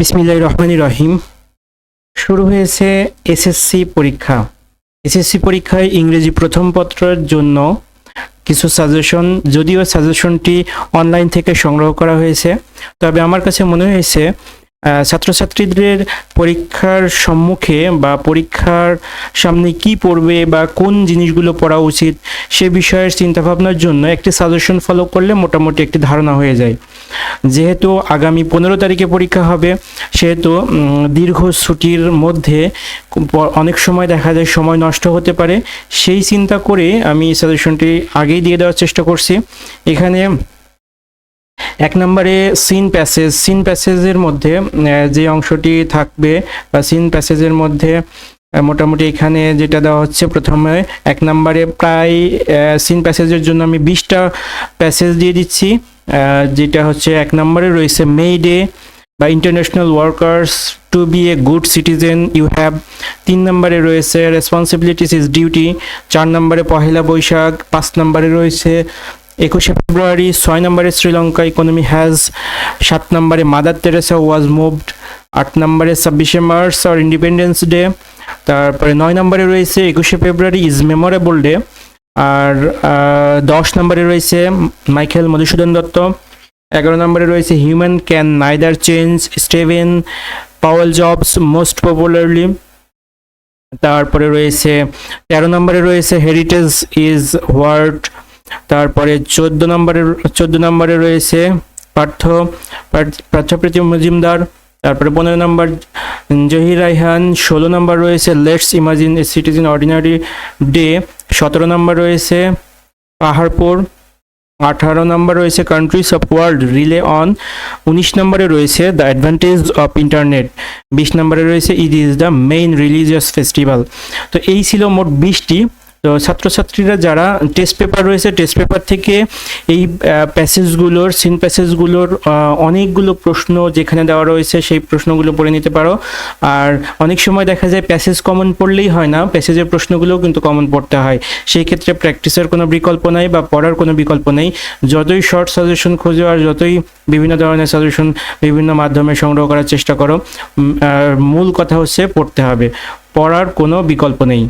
বিসমিল্লাহ রহমানি রহিম। শুরু হয়েছে এসএসসি পরীক্ষা। এসএসসি পরীক্ষায় ইংরেজি প্রথম পত্রের জন্য কিছু সাজেশন, যদিও সাজেশনটি অনলাইন থেকে সংগ্রহ করা হয়েছে, তবে আমার কাছে মনে হয়েছে ছাত্রছাত্রীদের পরীক্ষার সম্মুখে বা পরীক্ষার সামনে কি পড়বে বা কোন জিনিসগুলো পড়া উচিত সে বিষয়ের চিন্তাভাবনার জন্য একটি সাজেশন ফলো করলে মোটামুটি একটি ধারণা হয়ে যায়। যেহেতু আগামী পনেরো তারিখে পরীক্ষা হবে, সেহেতু দীর্ঘ ছুটির মধ্যে অনেক সময় দেখা যায় সময় নষ্ট হতে পারে। সেই চিন্তা করে আমি সাজেশনটি আগেই দিয়ে দেওয়ার চেষ্টা করছি। এখানে এক নম্বরে সিন প্যাসেজ সিন প্যাসেজের মধ্যে যে অংশটি থাকবে, বা সিন প্যাসেজের মধ্যে মোটামুটি এখানে যেটা দেওয়া হচ্ছে প্রথমে এক নম্বরে প্রায় সিন প্যাসেজের জন্য আমি বিশটা প্যাসেজ দিয়ে দিচ্ছি। যেটা হচ্ছে এক নম্বরে রয়েছে মে ডে বা international workers to be a good citizen you have তিন নম্বরে রয়েছে রেসপন্সিবিলিটিস ইজ ডিউটি চার নম্বরে পহেলা বৈশাখ। পাঁচ নম্বরে রয়েছে একুশে ফেব্রুয়ারি। ছয় নম্বরে শ্রীলঙ্কা ইকোনমি হ্যাজ সাত নম্বরে মাদার তেরেসা ওয়াজ মুভড আট নম্বরে ছাব্বিশে মার্চ আর ইন্ডিপেন্ডেন্স ডে তারপরে নয় নম্বরে রয়েছে একুশে ফেব্রুয়ারি ইজ মেমোরেবল ডে। আর দশ নম্বরে রয়েছে মাইকেল মধুসূদন দত্ত। এগারো নম্বরে রয়েছে human can neither change Steven Powell Jobs most popularly. তারপরে রয়েছে, তেরো নম্বরে রয়েছে হেরিটেজ ইজ ওয়ার্ড। তারপরে চোদ্দ নম্বরে চোদ্দ নম্বরে রয়েছে পার্থ, পার্থ- পার্থপ্রতিম মজুমদার। তারপরে পনেরো নম্বর জহির রাইহান ষোলো নম্বর রয়েছে let's imagine a citizen ordinary day সতেরো নম্বর রয়েছে পাহাড়পুর, আঠারো নম্বর রয়েছে countries of world rely on উনিশ নম্বরে রয়েছে দ্য অ্যাডভান্টেজ অফ ইন্টারনেট বিশ নম্বরে রয়েছে it is the main religious festival তো এই ছিল মোট বিশটি তো ছাত্রছাত্রীরা যারা টেস্ট পেপার রয়েছে টেস্ট পেপার থেকে এই প্যাসেজগুলোর সিন প্যাসেজগুলোর অনেকগুলো প্রশ্ন যেখানে দেওয়া রয়েছে, সেই প্রশ্নগুলো পড়ে নিতে পারো। আর অনেক সময় দেখা যায় প্যাসেজ কমন পড়লেই হয় না প্যাসেজের প্রশ্নগুলোও কিন্তু কমন পড়তে হয়। সেই ক্ষেত্রে প্র্যাকটিসের কোনো বিকল্প নাই বা পড়ার কোনো বিকল্প নেই। যতই শর্ট সাজেশন খোঁজো আর যতই বিভিন্ন ধরনের সাজেশন বিভিন্ন মাধ্যমে সংগ্রহ করার চেষ্টা করো মূল কথা হচ্ছে পড়তে হবে। পড়ার কোনো বিকল্প নেই।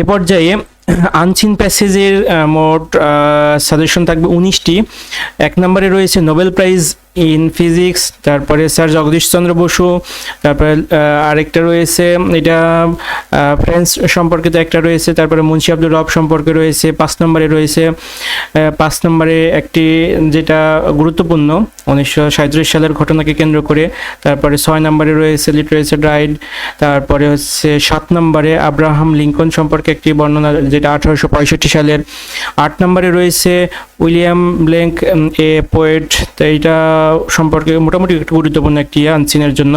এ পর্যায়ে আনসিন প্যাসেজের মোট সাজেশন থাকবে উনিশটি। এক নম্বরে রয়েছে নোবেল প্রাইজ ইন ফিজিক্স, তারপরে স্যার জগদীশচন্দ্র বসু, তারপরে আরেকটা রয়েছে, এটা ফ্রেন্স সম্পর্কিত একটা রয়েছে, তারপরে মুন্সি আব্দুল রব সম্পর্কে রয়েছে, পাঁচ নম্বরে রয়েছে পাঁচ নম্বরে একটি যেটা গুরুত্বপূর্ণ, উনিশশো সালের ঘটনাকে কেন্দ্র করে, তারপরে ছয় নম্বরে রয়েছে লিটারেচার রাইড তারপরে হচ্ছে সাত নম্বরে আব্রাহাম লিঙ্কন সম্পর্কে একটি বর্ণনা, যেটা আঠারোশো পঁয়ষট্টি সালের। আট নম্বরে রয়েছে উইলিয়াম ব্ল্যাঙ্ক এ পোয়েট তো এইটা সম্পর্কে মোটামুটি একটু গুরুত্বপূর্ণ একটি আনসিনের জন্য।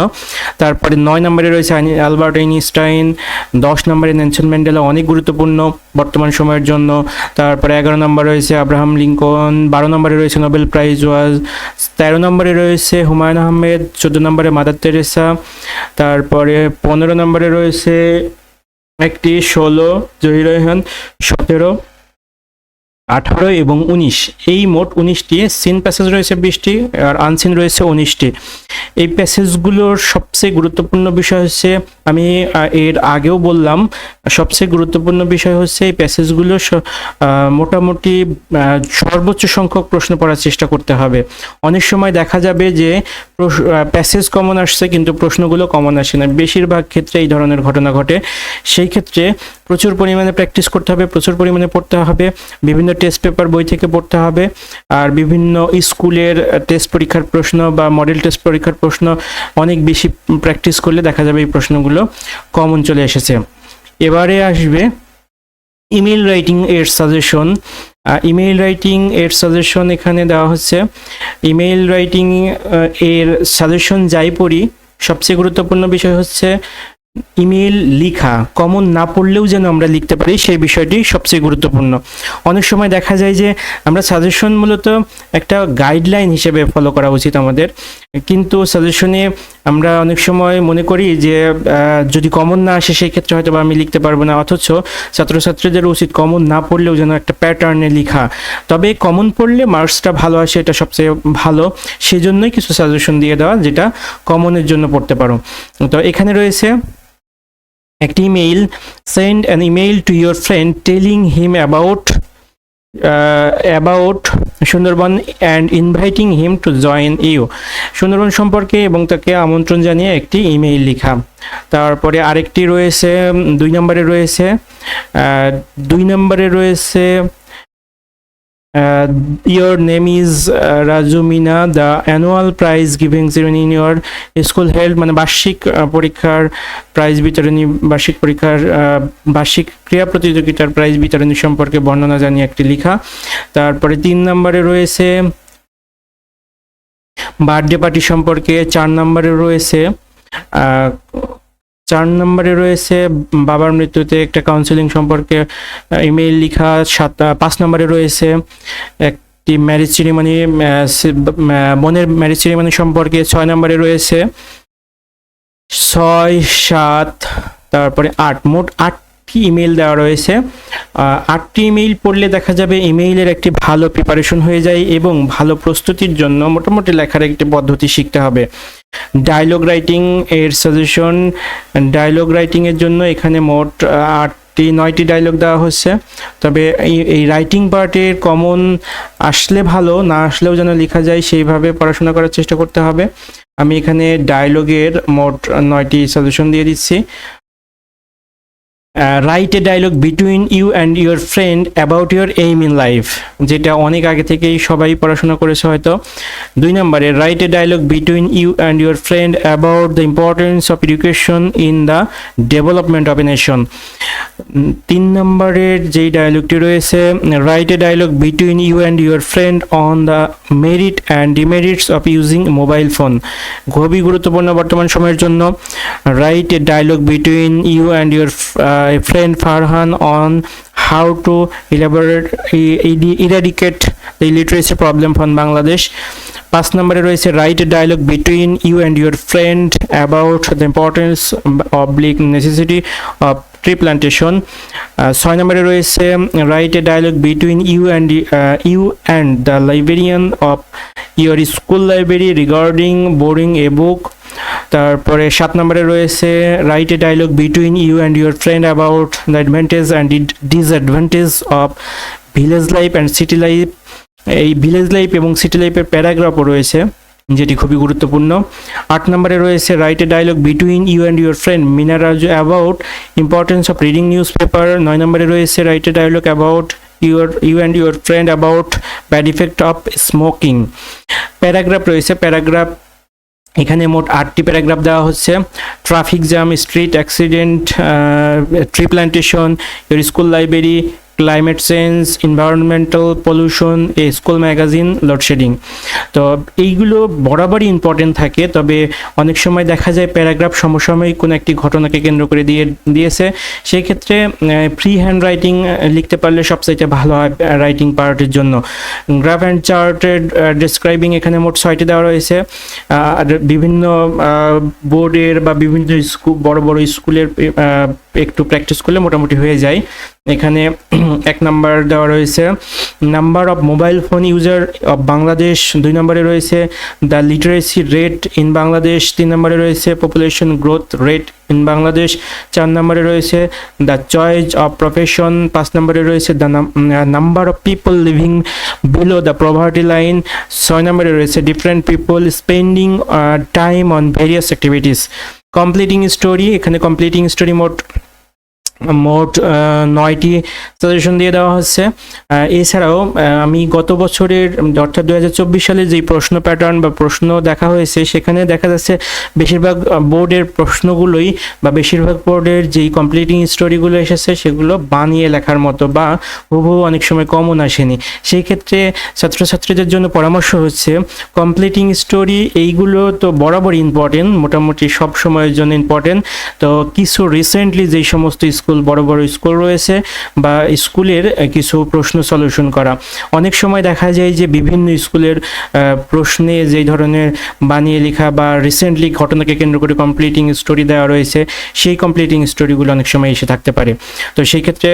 তারপরে নয় নম্বরে রয়েছে অ্যালবার্ট আইনস্টাইন, দশ নম্বরে নেলসন ম্যান্ডেলা, অনেক গুরুত্বপূর্ণ বর্তমান সময়ের জন্য। তারপরে এগারো নম্বর রয়েছে আব্রাহাম লিঙ্কন, বারো নম্বরে রয়েছে নোবেল প্রাইজ ওয়াজ, তেরো নম্বরে রয়েছে হুমায়ুন আহমেদ, চোদ্দ নম্বরে মাদার তেরেসা, তারপরে পনেরো নম্বরে রয়েছে একটি ষোলো জহির রহমান, সতেরো। আঠারো এবং উনিশ। এই মোট উনিশটি, সিন প্যাসেজ রয়েছে বিশটি আর আনসিন রয়েছে উনিশটি। এই প্যাসেজগুলোর সবচেয়ে গুরুত্বপূর্ণ বিষয় হচ্ছে আমি এর আগেও বললাম, সবচেয়ে গুরুত্বপূর্ণ বিষয় হচ্ছে এই প্যাসেজগুলো মোটামুটি সর্বোচ্চ সংখ্যক প্রশ্ন পড়ার চেষ্টা করতে হবে। অনেক সময় দেখা যাবে যে প্যাসেজ কমন আসছে কিন্তু প্রশ্নগুলো কমন আসে না। বেশিরভাগ ক্ষেত্রে এই ধরনের ঘটনা ঘটে। সেই ক্ষেত্রে প্রচুর পরিমাণে প্র্যাকটিস করতে হবে, প্রচুর পরিমাণে পড়তে হবে, বিভিন্ন টেস্ট পেপার বই থেকে পড়তে হবে, আর বিভিন্ন স্কুলের টেস্ট পরীক্ষার প্রশ্ন বা মডেল টেস্ট পরীক্ষার প্রশ্ন অনেক বেশি প্র্যাকটিস করলে দেখা যাবে এই প্রশ্নগুলো কমন চলে এসেছে। এবারে আসবে ইমেল রাইটিং এর সাজেশন ইমেল রাইটিং এর সাজেশন এখানে দেওয়া হচ্ছে। ইমেল রাইটিং এর সাজেশন যাই পড়ি, সবচেয়ে গুরুত্বপূর্ণ বিষয় হচ্ছে ইমেল লিখা। কমন না পড়লেও যেন আমরা লিখতে পারি, সেই বিষয়টি সবচেয়ে গুরুত্বপূর্ণ। অনেক সময় দেখা যায় যে আমরা সাজেশন মূলত একটা গাইডলাইন হিসেবে ফলো করা উচিত আমাদের। কিন্তু সাজেশনে আমরা অনেক সময় মনে করি যে যদি কমন না আসে, সেই ক্ষেত্রে হয়তো আমি লিখতে পারব না। অথচ ছাত্রছাত্রীদের উচিত কমন না পড়লেও যেন একটা প্যাটার্নে লেখা। তবে কমন পড়লে মার্কসটা ভালো আসে, এটা সবচেয়ে ভালো। সেই জন্যই কিছু সাজেশন দিয়ে দেওয়া, যেটা কমনের জন্য পড়তে পারো। তো এখানে রয়েছে একটি email send an email to your friend telling him about about Sundarban and inviting him to join you Sundarban সম্পর্কে এবং তাকে আমন্ত্রণ জানিয়ে একটি ইমেইল লিখা। তারপরে আরেকটি রয়েছে দুই নম্বরে রয়েছে দুই নম্বরে রয়েছে your name is Raju Mina the annual prize giving ceremony in your school held মানে বার্ষিক আহ, পরীক্ষার প্রাইজ বিতরণী বার্ষিক পরীক্ষার আহ, বার্ষিক ক্রীড়া প্রতিযোগিতার প্রাইজ বিতরণী সম্পর্কে বর্ণনা জানিয়ে একটি লেখা। তারপরে তিন নম্বরে রয়েছে বার্থডে পার্টি সম্পর্কে চার নম্বরে রয়েছে আহ, চার নম্বরে রয়েছে বাবার মৃত্যুতে একটা কাউন্সিলিং সম্পর্কে ইমেইল লিখা, সাত পাঁচ নম্বরে রয়েছে একটি ম্যারেজ সেরিমনি বোনের ম্যারেজ সেরিমনি সম্পর্কে ছয় নম্বরে রয়েছে। ছয়, সাত, তারপরে আট, মোট আটটি ইমেল দেওয়া রয়েছে। আটটি ইমেইল পড়লে দেখা যাবে ইমেইলের একটি ভালো প্রিপারেশন হয়ে যায় এবং ভালো প্রস্তুতির জন্য মোটামুটি লেখার একটি পদ্ধতি শিখতে হবে। ডায়লগ রাইটিং এর সাজেশন ডায়লগ রাইটিং এর জন্য এখানে মোট আটটি, নয়টি ডায়লগ দেওয়া হচ্ছে। তবে এই রাইটিং পার্টের কমন আসলে ভালো, না আসলেও যেন লেখা যায় সেইভাবে পড়াশোনা করার চেষ্টা করতে হবে। আমি এখানে ডায়লগের মোট নয়টি সাজেশন দিয়ে দিচ্ছি। Write a dialogue between you and your friend about your aim in life যেটা অনেক আগে থেকেই সবাই পড়াশোনা করেছে হয়তো। দুই নম্বরে write a dialogue between you and your friend about the importance of education in the development of a nation তিন নম্বরের যেই ডায়লগটি রয়েছে write a dialogue between you and your friend on the merit and demerits of using mobile phone খুবই গুরুত্বপূর্ণ বর্তমান সময়ের জন্য। Write a dialogue between you and your friend Farhan on how to elaborate eradicate the illiteracy problem from Bangladesh পাঁচ নম্বরে রয়েছে write dialogue between you and your friend about the importance oblique necessity of tree plantation ছয় নম্বরে রয়েছে write a dialogue between you and you and the librarian of your school library regarding boarding a book তারপরে সাত নম্বরে রয়েছে write a dialogue between you and your friend about the advantage and disadvantage of village life and city life এই village life এবং city লাইফের প্যারাগ্রাফও রয়েছে, যেটি খুবই গুরুত্বপূর্ণ। আট নম্বরে রয়েছে write a dialogue between you and your friend Mina Raju about importance of reading news paper নয় নম্বরে রয়েছে write a dialogue about your you and your friend about bad effect of smoking paragraph রয়েছে paragraph এখানে মোট আটটি paragraph দেওয়া হচ্ছে। Traffic jam street accident tree plantation school library climate change environmental pollution school magazine load shedding তো এইগুলো বরাবরই important থাকে, তবে অনেক সময় দেখা যায় প্যারাগ্রাফ সমসাময়িক কোনো একটি ঘটনাকে কেন্দ্র করে দিয়ে, দিয়েছে। সেই ক্ষেত্রে ফ্রি হ্যান্ড রাইটিং লিখতে পারলে সবচাইতে ভালো হয় রাইটিং পার্টের জন্য। গ্রাফ অ্যান্ড চার্টেড ডিসক্রাইবিং এখানে মোট ছয়টি দেওয়া রয়েছে। আর বিভিন্ন বোর্ডের বা বিভিন্ন স্কুল বড় বড় স্কুলের একটু প্র্যাকটিস করলে মোটামুটি হয়ে যায়। এখানে এক নাম্বার দেওয়া রয়েছে number of mobile phone user of Bangladesh দুই নম্বরে রয়েছে the literacy rate in Bangladesh তিন নম্বরে রয়েছে population growth rate in Bangladesh চার নম্বরে রয়েছে দ্য চয়েস অফ প্রফেশন পাঁচ নম্বরে রয়েছে the number of people living below the poverty line ছয় নম্বরে রয়েছে different people spending time on various activities completing story এখানে কমপ্লিটিং স্টোরি মোট মোট নয়টি সাজেশন দিয়ে দেওয়া হচ্ছে। এছাড়াও আমি গত বছরের অর্থাৎ দু সালে যেই প্রশ্ন প্যাটার্ন বা প্রশ্ন দেখা হয়েছে, সেখানে দেখা যাচ্ছে বেশিরভাগ বোর্ডের প্রশ্নগুলোই বা বেশিরভাগ বোর্ডের যেই কমপ্লিটিং স্টোরিগুলো এসেছে, সেগুলো বানিয়ে লেখার মতো বা হুবহু অনেক সময় কমন আসেনি। সেই ক্ষেত্রে ছাত্রছাত্রীদের জন্য পরামর্শ হচ্ছে কমপ্লিটিং স্টোরি এইগুলো তো বরাবর ইম্পর্টেন্ট মোটামুটি সব সময়ের জন্য ইম্পর্টেন্ট তো কিছু রিসেন্টলি যেই সমস্ত স্কুল, বড় বড় স্কুল রয়েছে বা স্কুলের কিছু প্রশ্ন সলিউশন করা। অনেক সময় দেখা যায় যে বিভিন্ন স্কুলের প্রশ্নে যেই ধরনের বানিয়ে লেখা বা রিসেন্টলি ঘটনাকে কেন্দ্র করে কমপ্লিটিং স্টোরি দেওয়া রয়েছে, সেই কমপ্লিটিং স্টোরিগুলো অনেক সময় এসে থাকতে পারে। তো সেই ক্ষেত্রে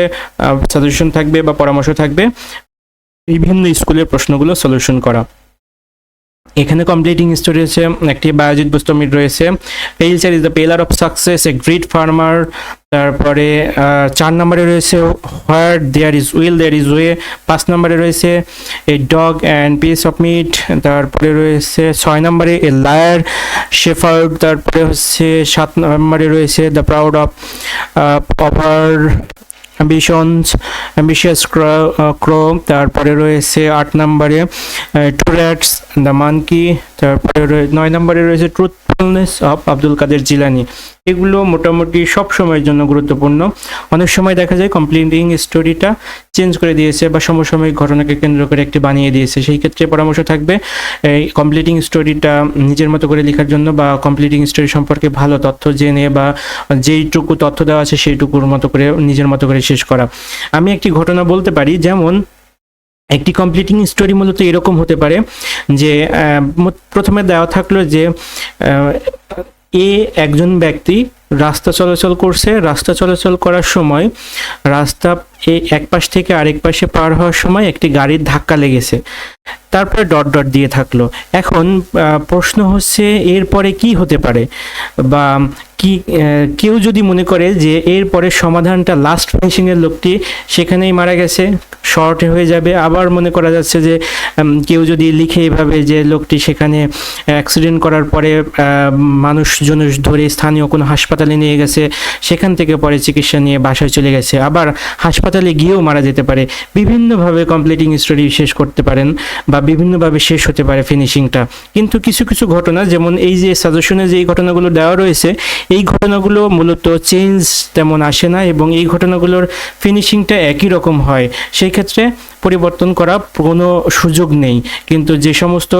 সাজেশন থাকবে বা পরামর্শ থাকবে। বিভিন্ন স্কুলের প্রশ্নগুলো সলিউশন করা। এখানে কমপ্লিটিং স্টোরি রয়েছে, একটি বায়োজিৎ বুস্তমির রয়েছে। পেলচার is the pillar of success a great farmer তারপরে চার নম্বরে রয়েছে where there is will there is way পাঁচ নম্বরে রয়েছে a dog and piece of meat তারপরে রয়েছে, ছয় নম্বরে এ লায়ার শেফার্ড তারপরে হচ্ছে, সাত নম্বরে রয়েছে the proud of power ambitions ambitious crow তারপরে রয়েছে আট নম্বরে টুরেটস দ্য মানকি তারপরে নয় নম্বরে রয়েছে truthfulness of Abdul Kader Jilani এগুলো মোটামুটি সব সময়ের জন্য গুরুত্বপূর্ণ। অনেক সময় দেখা যায় কমপ্লিটিং স্টোরিটা চেঞ্জ করে দিয়েছে বা সমসাময়িক ঘটনাকে কেন্দ্র করে একটি বানিয়ে দিয়েছে। সেই ক্ষেত্রে পরামর্শ থাকবে, এই কমপ্লিটিং স্টোরিটা নিজের মতো করে লেখার জন্য বা কমপ্লিটিং স্টোরি সম্পর্কে ভালো তথ্য জেনে বা যেইটুকু তথ্য দেওয়া আছে সেইটুকুর মতো করে নিজের মতো করে শেষ করা। আমি একটি ঘটনা বলতে পারি, যেমন একটি কমপ্লিটিং স্টোরি মূলত এরকম হতে পারে যে প্রথমে দেওয়া থাকল যে এ একজন ব্যক্তি রাস্তা চলাচল করছে। রাস্তা চলাচল করার সময় রাস্তা এ এক পাশ থেকে আরেক পাশে পার হওয়ার সময় একটি গাড়ির ধাক্কা লেগেছে। তারপরে ডট ডট দিয়ে থাকল। এখন প্রশ্ন হচ্ছে, এরপরে কি হতে পারে? বা কি কেউ যদি মনে করে যে এরপরে সমাধানটা লাস্ট ফিনিশিংয়ের লোকটি সেখানেই মারা গেছে শর্ট হয়ে যাবে। আবার মনে করা যাচ্ছে যে কেউ যদি লিখে এভাবে যে লোকটি সেখানে অ্যাক্সিডেন্ট করার পরে মানুষজন ধরে স্থানীয় কোনো হাসপাতালে নিয়ে গেছে, সেখান থেকে পরে চিকিৎসা নিয়ে বাসায় চলে গেছে। আবার হাসপাতালে গিয়েও মারা যেতে পারে, বিভিন্নভাবে কমপ্লিটিং স্টোরি শেষ করতে পারেন বা বিভিন্নভাবে শেষ হতে পারে ফিনিশিংটা কিন্তু কিছু কিছু ঘটনা, যেমন এই যে সাজেশনে যে এই ঘটনাগুলো দেওয়া রয়েছে, এই ঘটনাগুলো মূলত চেঞ্জ তেমন আসে না এবং এই ঘটনাগুলোর ফিনিশিংটা একই রকম হয়। সেই ক্ষেত্রে পরিবর্তন করা কোনো সুযোগ নেই। কিন্তু যে সমস্ত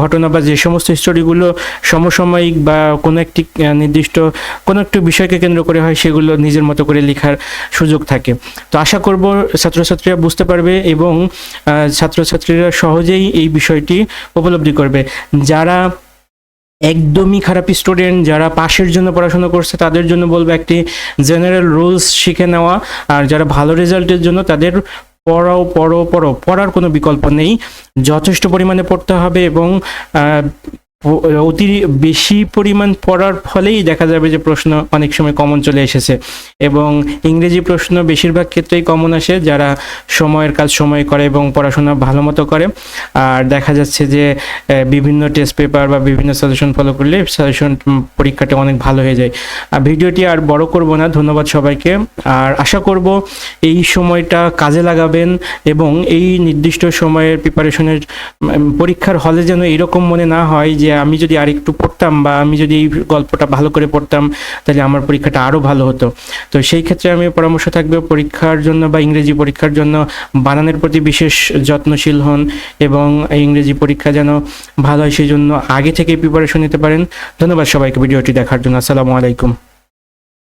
ঘটনা বা যে সমস্ত স্টোরিগুলো সমসাময়িক বা কোনো একটি নির্দিষ্ট কোনো একটি বিষয়কে কেন্দ্র করে হয়, সেগুলো নিজের মতো করে লেখার সুযোগ থাকে। তো আশা করব ছাত্রছাত্রীরা বুঝতে পারবে এবং ছাত্রছাত্রীরা সহজেই এই বিষয়টি উপলব্ধি করবে। যারা একদমই খারাপ স্টুডেন্ট যারা পাশের জন্য পড়াশোনা করছে, তাদের জন্য বলব একটি জেনারেল রুলস শিখে নেওয়া। আর যারা ভালো রেজাল্টের জন্য, তাদের পড়াও পড়ো পড়ো পড়ার কোনো বিকল্প নেই। যথেষ্ট পরিমাণে পড়তে হবে এবং অতি বেশি পরিমাণ পড়ার ফলেই দেখা যাবে যে প্রশ্ন অনেক সময় কমন চলে এসেছে এবং ইংরেজি প্রশ্ন বেশিরভাগ ক্ষেত্রেই কমন আসে যারা সময়ের কাজ সময় করে এবং পড়াশোনা ভালো মতো করে। আর দেখা যাচ্ছে যে বিভিন্ন টেস্ট পেপার বা বিভিন্ন সাজেশন ফলো করলে সাজেশন পরীক্ষাটা অনেক ভালো হয়ে যায়। আর ভিডিওটি আর বড় করব না, ধন্যবাদ সবাইকে। আর আশা করব এই সময়টা কাজে লাগাবেন এবং এই নির্দিষ্ট সময়ের প্রিপারেশনের পরীক্ষার হলে যেন এরকম মনে না হয় যে আমি যদি আর একটু পড়তাম বা আমি যদি এই গল্পটা ভালো করে পড়তাম, তাহলে আমার পরীক্ষাটা আরও ভালো হতো। তো সেই ক্ষেত্রে আমি পরামর্শ থাকবে পরীক্ষার জন্য বা ইংরেজি পরীক্ষার জন্য বানানের প্রতি বিশেষ যত্নশীল হন এবং ইংরেজি পরীক্ষা যেন ভালো হয় সেই জন্য আগে থেকে প্রিপারেশন নিতে পারেন। ধন্যবাদ সবাইকে ভিডিওটি দেখার জন্য। আসসালামু আলাইকুম।